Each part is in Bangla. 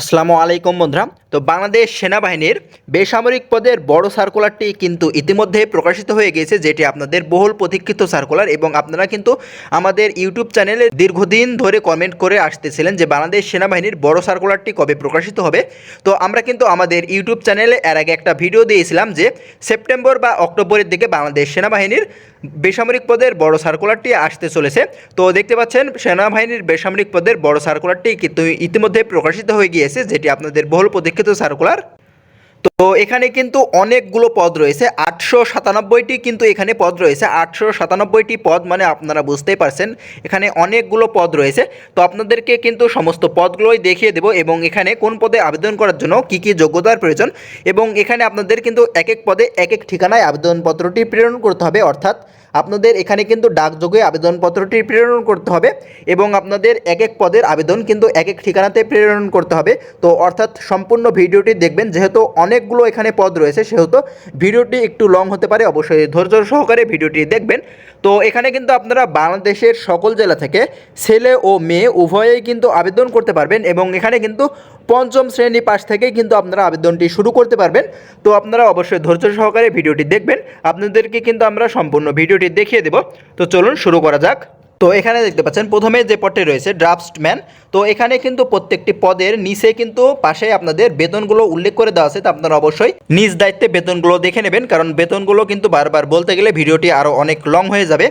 আসসালামু আলাইকুম বন্ধুরা। তো বাংলাদেশ সেনাবাহিনীর বেসামরিক পদের বড় সার্কুলারটি কিন্তু ইতিমধ্যে প্রকাশিত হয়ে গিয়েছে, যেটি আপনাদের বহুল প্রতীক্ষিত সার্কুলার এবং আপনারা কিন্তু আমাদের ইউটিউব চ্যানেলে দীর্ঘদিন ধরে কমেন্ট করে আসতেছিলেন যে বাংলাদেশ সেনাবাহিনীর বড় সার্কুলারটি কবে প্রকাশিত হবে। তো আমরা কিন্তু আমাদের ইউটিউব চ্যানেলে এর আগে একটা ভিডিও দিয়েছিলাম যে সেপ্টেম্বর বা অক্টোবরের দিকে বাংলাদেশ সেনাবাহিনীর বেসামরিক পদের বড় সার্কুলারটি আসতে চলেছে। তো দেখতে পাচ্ছেন, সেনাবাহিনীর বেসামরিক পদের বড় সার্কুলারটি কিন্তু ইতিমধ্যে প্রকাশিত হয়ে গিয়েছে, যেটি আপনাদের বহুল প্রতীক্ষিত সার্কুলার তো এখানে কিন্তু অনেকগুলো পদ রয়েছে। আটশো সাতানব্বইটি কিন্তু এখানে পদ রয়েছে। আটশো সাতানব্বইটি পদ মানে আপনারা বুঝতেই পারছেন, এখানে অনেকগুলো পদ রয়েছে। তো আপনাদেরকে কিন্তু সমস্ত পদগুলোই দেখিয়ে দেব এবং এখানে কোন পদে আবেদন করার জন্য কি কি যোগ্যতার প্রয়োজন এবং এখানে আপনাদের কিন্তু এক এক পদে এক এক ঠিকানায় আবেদনপত্রটি প্রেরণ করতে হবে। অর্থাৎ আপনাদের এখানে কিন্তু ডাকযোগে আবেদনপত্রটি প্রেরণ করতে হবে এবং আপনাদের এক এক পদের আবেদন কিন্তু এক এক ঠিকানাতে প্রেরণ করতে হবে। তো অর্থাৎ সম্পূর্ণ ভিডিওটি দেখবেন, যেহেতু অনেকগুলো এখানে পদ রয়েছে, সেহেতু ভিডিওটি একটু লং হতে পারে, অবশ্যই ধৈর্য সহকারে ভিডিওটি দেখবেন। তো এখানে কিন্তু আপনারা বাংলাদেশের সকল জেলা থেকে ছেলে ও মেয়ে উভয়েই কিন্তু আবেদন করতে পারবেন এবং এখানে কিন্তু পঞ্চম শ্রেণি পাশ থেকেই কিন্তু আপনারা আবেদনটি শুরু করতে পারবেন। তো আপনারা অবশ্যই ধৈর্য সহকারে ভিডিওটি দেখবেন। আপনাদেরকে কিন্তু আমরা সম্পূর্ণ ভিডিওটি দেখিয়ে দেব। তো চলুন শুরু করা যাক। তো এখানে দেখতে পাচ্ছেন, প্রথমে যে পদটি রয়েছে, ড্রাফটসম্যান। তো এখানে কিন্তু প্রত্যেকটি পদের নিচে কিন্তু পাশে আপনাদের বেতনগুলো উল্লেখ করে দেওয়া আছে। তো আপনারা অবশ্যই নিজ দায়িত্বে বেতনগুলো দেখে নেবেন। কারণ বেতনগুলো কিন্তু বারবার বলতে গেলে ভিডিওটি আরও অনেক লং হয়ে যাবে।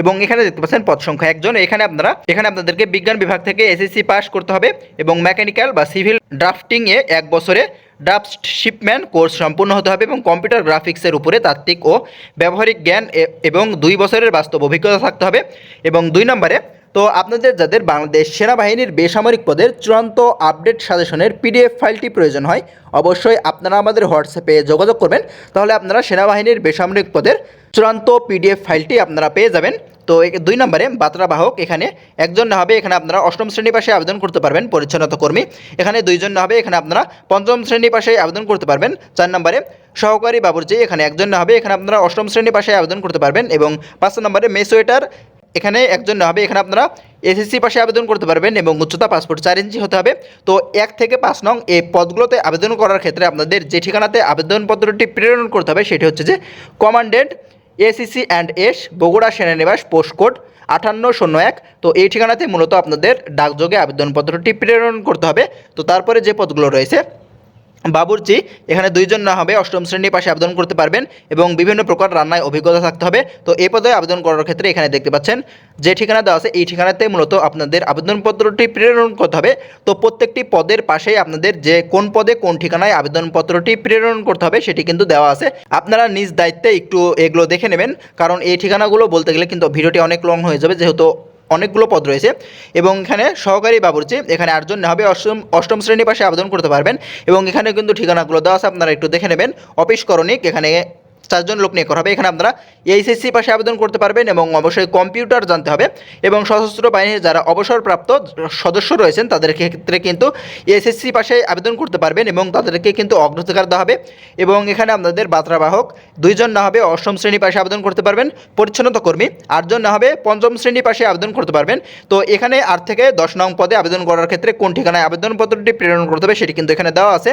এবং এখানে দেখতে পাচ্ছেন পদ সংখ্যা একজন। এখানে আপনারা, এখানে আপনাদেরকে বিজ্ঞান বিভাগ থেকে এসএসসি পাস করতে হবে এবং মেকানিক্যাল বা সিভিল ড্রাফটিংয়ে এক বছরে ড্রাফট শিপম্যান কোর্স সম্পূর্ণ হতে হবে এবং কম্পিউটার গ্রাফিক্সের উপরে তাত্ত্বিক ও ব্যবহারিক জ্ঞান এবং দুই বছরের বাস্তব অভিজ্ঞতা থাকতে হবে। এবং দুই নম্বরে, তো আপনাদের যাদের বাংলাদেশ সেনাবাহিনীর বেসামরিক পদের চূড়ান্ত আপডেট সাজেশনের পিডিএফ ফাইলটি প্রয়োজন হয়, অবশ্যই আপনারা আমাদের হোয়াটসঅ্যাপে যোগাযোগ করবেন। তাহলে আপনারা সেনাবাহিনীর বেসামরিক পদের চূড়ান্ত পিডিএফ ফাইলটি আপনারা পেয়ে যাবেন। তো দুই নম্বরে বার্তা বাহক, এখানে একজন না হবে, এখানে আপনারা অষ্টম শ্রেণি পাশে আবেদন করতে পারবেন পরিচ্ছন্নতা কর্মী। এখানে দুইজন না হবে, এখানে আপনারা পঞ্চম শ্রেণি পাশে আবেদন করতে পারবেন। চার নম্বরে সহকারী বাবুর্চি, এখানে একজন না হবে, এখানে আপনারা অষ্টম শ্রেণি পাশে আবেদন করতে পারবেন। এবং পাঁচ নম্বরে মেসোয়েটার এখানে একজন না হবে, এখানে আপনারা এসএসসি পাশে আবেদন করতে পারবেন এবং উচ্চতা পাসপোর্ট চার ইঞ্চি হতে হবে। তো এক থেকে পাঁচ নং এই পদগুলোতে আবেদন করার ক্ষেত্রে আপনাদের যে ঠিকানাতে আবেদনপত্রটি প্রেরণ করতে হবে, সেটি হচ্ছে যে commandant ACC and S Bogura সেনানিবাস post code আটান্ন শূন্য এক। তো এই ঠিকানাতে মূলত আপনাদের ডাকযোগে আবেদনপত্রটি প্রেরণ করতে হবে। তো তারপরে যে পদগুলো রয়েছে বাবুর্চি, এখানে দুইজন না হবে, অষ্টম শ্রেণির পাশে আবেদন করতে পারবেন এবং বিভিন্ন প্রকার রান্নায় অভিজ্ঞতা থাকতে হবে। তো এই পদে আবেদন করার ক্ষেত্রে এখানে দেখতে পাচ্ছেন, যে ঠিকানা দেওয়া আছে, এই ঠিকানাতে মূলত আপনাদের আবেদনপত্রটি প্রেরণ করতে হবে। তো প্রত্যেকটি পদের পাশেই আপনাদের যে কোন পদে কোন ঠিকানায় আবেদনপত্রটি প্রেরণ করতে হবে, সেটি কিন্তু দেওয়া আছে। আপনারা নিজ দায়িত্বে একটু এগুলো দেখে নেবেন, কারণ এই ঠিকানাগুলো বলতে গেলে কিন্তু ভিডিওটি অনেক লং হয়ে যাবে, যেহেতু অনেকগুলো পদ রয়েছে এবং এখানে সহকারী বাবুর্চি, এখানে আটজন হবে। অষ্টম অষ্টম শ্রেণি পাশে আবেদন করতে পারবেন এবং এখানে কিন্তু ঠিকানাগুলো দেওয়া আছে, আপনারা একটু দেখে নেবেন। অফিস করণিক, এখানে চারজন লোক নিয়ে করা হবে। এখানে আপনারা এইচএসসি পাশে আবেদন করতে পারবেন এবং অবশ্যই কম্পিউটার জানতে হবে এবং সশস্ত্র বাহিনীর যারা অবসরপ্রাপ্ত সদস্য রয়েছেন, তাদের ক্ষেত্রে কিন্তু এসএসসি পাশে আবেদন করতে পারবেন এবং তাদেরকে কিন্তু অগ্রাধিকার দেওয়া হবে এবং এখানে আপনাদের বার্তাবাহক দুইজন না হবে অষ্টম শ্রেণি পাশে আবেদন করতে পারবেন, পরিচ্ছন্নতা কর্মী আটজন না হবে পঞ্চম শ্রেণি পাশে আবেদন করতে পারবেন। তো এখানে আট থেকে দশ নং পদে আবেদন করার ক্ষেত্রে কোন ঠিকানায় আবেদনপত্রটি প্রেরণ করতে হবে সেটি কিন্তু এখানে দেওয়া আছে।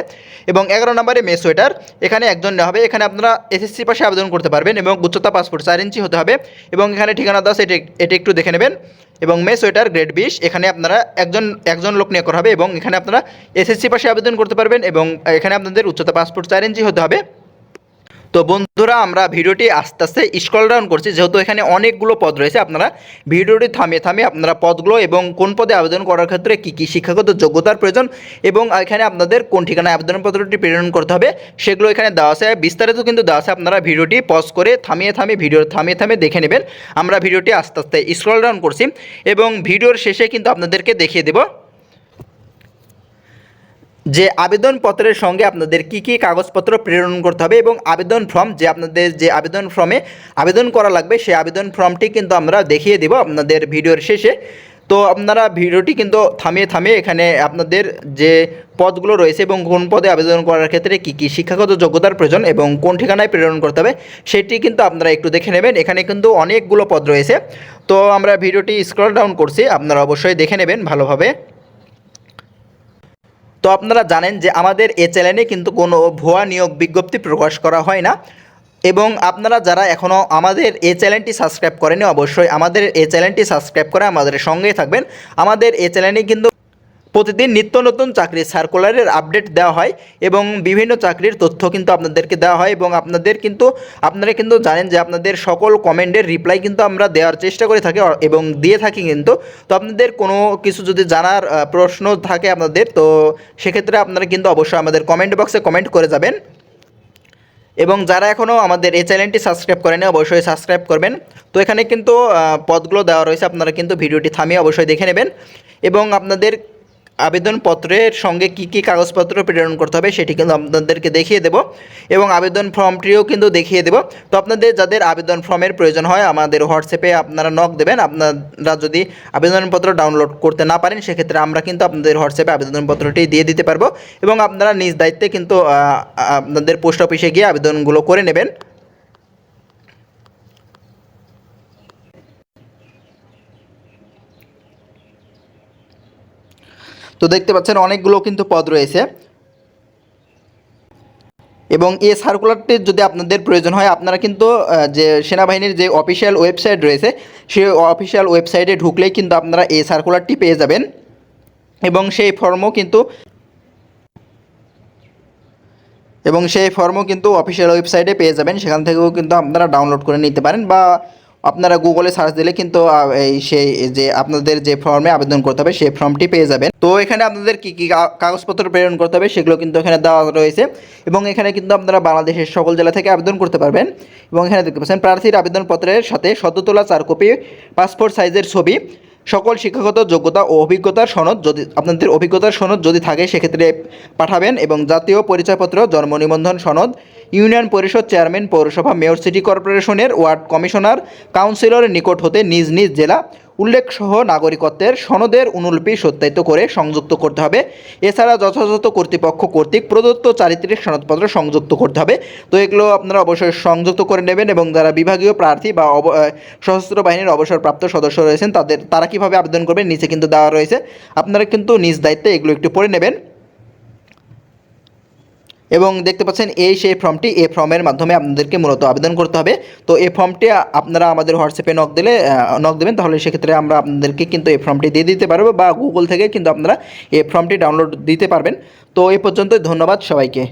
এবং এগারো নম্বরে মেস ওয়েটার এখানে একজন না হবে, এখানে আপনারা এসএসসি পাশে আবেদন করতে পারবেন এবং উচ্চতা পাসপোর্ট চার ইঞ্চি হতে হবে এবং এখানে ঠিকানা দাস এটি এটি একটু দেখে নেবেন। এবং মে সোয়েটার গ্রেড বিশ, এখানে আপনারা একজন একজন লোক নিয়ে করা হবে এবং এখানে আপনারা এসএসসি পাশে আবেদন করতে পারবেন এবং এখানে আপনাদের উচ্চতা পাসপোর্ট চার ইঞ্চি হতে হবে। তো বন্ধুরা, আমরা ভিডিওটি আস্তে আস্তে স্ক্রল ডাউন করছি। যেহেতু এখানে অনেকগুলো পদ রয়েছে, আপনারা ভিডিওটি থামিয়ে থামিয়ে আপনারা পদগুলো এবং কোন পদে আবেদন করার ক্ষেত্রে কী কী শিক্ষাগত যোগ্যতার প্রয়োজন এবং এখানে আপনাদের কোন ঠিকানায় আবেদনপত্রটি প্রেরণ করতে হবে, সেগুলো এখানে দেওয়া আছে। বিস্তারিত কিন্তু দেওয়া আছে, আপনারা ভিডিওটি পজ করে থামিয়ে থামিয়ে ভিডিও থামিয়ে থামিয়ে দেখে নেবেন। আমরা ভিডিওটি আস্তে আস্তে স্ক্রল ডাউন করছি এবং ভিডিওর শেষে কিন্তু আপনাদেরকে দেখিয়ে দেবো। যে আবেদনপত্রের সঙ্গে আপনাদের কি কি কাগজপত্র প্রেরণ করতে হবে এবং আবেদন ফর্ম যে আপনাদের যে আবেদন ফর্মে আবেদন করা লাগবে, সেই আবেদন ফর্মটি কিন্তু আমরা দেখিয়ে দেব আপনাদের ভিডিওর শেষে। তো আপনারা ভিডিওটি কিন্তু থামিয়ে থামিয়ে এখানে আপনাদের যে পদগুলো রয়েছে এবং কোন পদে আবেদন করার ক্ষেত্রে কী কী শিক্ষাগত যোগ্যতার প্রয়োজন এবং কোন ঠিকানায় প্রেরণ করতে হবে, সেটি কিন্তু আপনারা একটু দেখে নেবেন। এখানে কিন্তু অনেকগুলো পদ রয়েছে। তো আমরা ভিডিওটি স্ক্রল ডাউন করছি, আপনারা অবশ্যই দেখে নেবেন ভালোভাবে। তো আপনারা জানেন যে আমাদের এ চ্যানেলে কিন্তু কোনো ভুয়া নিয়োগ বিজ্ঞপ্তি প্রকাশ করা হয় না। এবং আপনারা যারা এখনও আমাদের এই চ্যানেলটি সাবস্ক্রাইব করেনি অবশ্যই আমাদের এই চ্যানেলটি সাবস্ক্রাইব করে আমাদের সঙ্গেই থাকবেন। আমাদের এ চ্যানেলে কিন্তু প্রতিদিন নিত্য নতুন চাকরির সার্কুলারের আপডেট দেওয়া হয় এবং বিভিন্ন চাকরির তথ্য কিন্তু আপনাদেরকে দেওয়া হয় এবং আপনাদের কিন্তু, আপনারা কিন্তু জানেন যে আপনাদের সকল কমেন্টের রিপ্লাই কিন্তু আমরা দেওয়ার চেষ্টা করে থাকি এবং দিয়ে থাকি কিন্তু। তো আপনাদের কোনো কিছু যদি জানার প্রশ্ন থাকে আপনাদের, তো সেক্ষেত্রে আপনারা কিন্তু অবশ্যই আমাদের কমেন্ট বক্সে কমেন্ট করে যাবেন। এবং যারা এখনও আমাদের এই চ্যানেলটি সাবস্ক্রাইব করেনি, অবশ্যই সাবস্ক্রাইব করবেন। তো এখানে কিন্তু পদগুলো দেওয়া রয়েছে, আপনারা কিন্তু ভিডিওটি থামিয়ে অবশ্যই দেখে নেবেন। এবং আপনাদের আবেদনপত্রের সঙ্গে কি কি কাগজপত্র প্রেরণ করতে হবে সেটি কিন্তু আপনাদেরকে দেখিয়ে দেব এবং আবেদন ফর্মটিও কিন্তু দেখিয়ে দেব। তো আপনাদের যাদের আবেদন ফর্মের প্রয়োজন হয়, আমাদের হোয়াটসঅ্যাপে আপনারা নক দেবেন। আপনারা যদি আবেদনপত্র ডাউনলোড করতে না পারেন, সেক্ষেত্রে আমরা কিন্তু আপনাদের হোয়াটসঅ্যাপে আবেদনপত্রটি দিয়ে দিতে পারব এবং আপনারা নিজ দায়িত্বে কিন্তু আপনাদের পোস্ট অফিসে গিয়ে আবেদনগুলো করে নেবেন। তো দেখতে পাচ্ছেন অনেকগুলো কিন্তু পদ রয়েছে। এবং এই সার্কুলারটির যদি আপনাদের প্রয়োজন হয়, আপনারা কিন্তু যে সেনাবাহিনীর যে অফিসিয়াল ওয়েবসাইট রয়েছে, সেই অফিসিয়াল ওয়েবসাইটে ঢুকলেই কিন্তু আপনারা এই সার্কুলারটি পেয়ে যাবেন। এবং সেই ফর্মও কিন্তু, এবং সেই ফর্মও কিন্তু অফিসিয়াল ওয়েবসাইটে পেয়ে যাবেন। সেখান থেকেও কিন্তু আপনারা ডাউনলোড করে নিতে পারেন বা আপনারা গুগলে সার্চ দিলে কিন্তু এই সেই যে আপনাদের যে ফর্মে আবেদন করতে হবে, সেই ফর্মটি পেয়ে যাবেন। তো এখানে আপনাদের কী কী কাগজপত্র প্রেরণ করতে হবে, সেগুলো কিন্তু এখানে দেওয়া রয়েছে। এবং এখানে কিন্তু আপনারা বাংলাদেশের সকল জেলা থেকে আবেদন করতে পারবেন। এবং এখানে দেখতে পাচ্ছেন, প্রার্থীর আবেদনপত্রের সাথে সদ্য তোলা চার কপি পাসপোর্ট সাইজের ছবি সকল শিক্ষাগত যোগ্যতা ও অভিজ্ঞতার সনদ যদি আপনাদের অভিজ্ঞতার সনদ যদি থাকে, সেক্ষেত্রে পাঠাবেন এবং জাতীয় পরিচয়পত্র, জন্ম নিবন্ধন সনদ, ইউনিয়ন পরিষদ চেয়ারম্যান, পৌরসভা, মেয়র, সিটি কর্পোরেশনের ওয়ার্ড কমিশনার, কাউন্সিলরের নিকট হতে নিজ নিজ জেলা উল্লেখসহ নাগরিকত্বের সনদের অনুলিপি সত্যায়িত করে সংযুক্ত করতে হবে। এছাড়া যথাযথ কর্তৃপক্ষ কর্তৃক প্রদত্ত চারিত্রিক সনদপত্র সংযুক্ত করতে হবে। তো এগুলো আপনারা অবশ্যই সংযুক্ত করে নেবেন এবং যারা বিভাগীয় প্রার্থী বা সশস্ত্র বাহিনীর অবসরপ্রাপ্ত সদস্য রয়েছেন, তাদের তারা কীভাবে আবেদন করবেন, নিচে কিন্তু দেওয়া রয়েছে। আপনারা কিন্তু নিজ দায়িত্বে এগুলো একটু পড়ে নেবেন। এবং দেখতে পাচ্ছেন এই সেই ফর্মটি এ ফর্মের মাধ্যমে আপনাদেরকে মূলত আবেদন করতে হবে। তো এই ফর্মটি আপনারা আমাদের হোয়াটসঅ্যাপে নক দিলে নক দেবেন, তাহলে সেক্ষেত্রে আমরা আপনাদেরকে কিন্তু এই ফর্মটি দিয়ে দিতে পারব বা গুগল থেকে কিন্তু আপনারা এই ফর্মটি ডাউনলোড দিতে পারবেন। তো এ পর্যন্তই, ধন্যবাদ সবাইকে।